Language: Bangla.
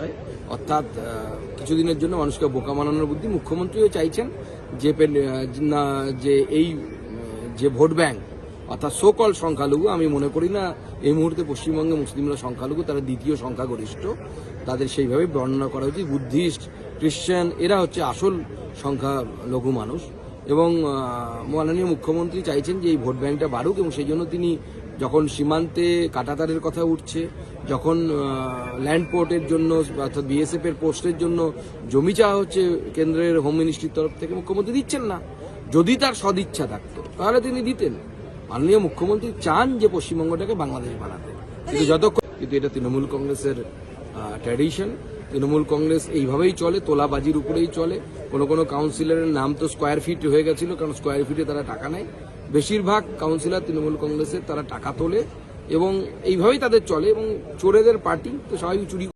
ভাষায় অর্থাৎ কিছুদিনের জন্য মানুষকে বোকা মানানোর বুদ্ধি মুখ্যমন্ত্রীও চাইছেন যে না, যে এই, যে ভোট ব্যাংক অর্থাৎ সোকল সংখ্যালঘু, আমি মনে করি না এই মুহূর্তে পশ্চিমবঙ্গে মুসলিমরা সংখ্যালঘু, তারা দ্বিতীয় সংখ্যাগরিষ্ঠ। তাদের সেইভাবে বর্ণনা করা উচিত বুদ্ধিস্ট, খ্রিশ্চান, এরা হচ্ছে আসল সংখ্যালঘু মানুষ। এবং মাননীয় মুখ্যমন্ত্রী চাইছেন যে এই ভোট ব্যাংকটা বাড়ুক এবং সেই জন্য তিনি যখন সীমান্তে কাটাতারের কথা উঠছে, যখন ল্যান্ড পোর্টের জন্য, অর্থাৎ বিএসএফ এর পোস্টের জন্য জমি চাওয়া হচ্ছে কেন্দ্রের হোম মিনিস্ট্রির তরফ থেকে, মুখ্যমন্ত্রী দিচ্ছেন না। যদি তার সদিচ্ছা থাকতো, তাহলে তিনি দিতেন। মাননীয় মুখ্যমন্ত্রী চান যে পশ্চিমবঙ্গটাকে বাংলাদেশ বানাতে। কিন্তু যতক্ষণ কিন্তু এটা তৃণমূল কংগ্রেসের ট্র্যাডিশন তৃণমূল কংগ্রেস এইভাবেই চলে তোলাবাজির উপরেই চলে। কোনো কোনো কাউন্সিলরের নাম তো স্কোয়ার ফিট হয়ে গেছিল কারণ স্কোয়ার ফিটে তারা টাকা নেয়। বেশিরভাগ কাউন্সিলর তৃণমূল কংগ্রেসের তারা টাকা তোলে এবং এইভাবেই তাদের চলে এবং চোরেদের পার্টি তো স্বাভাবিক চুরি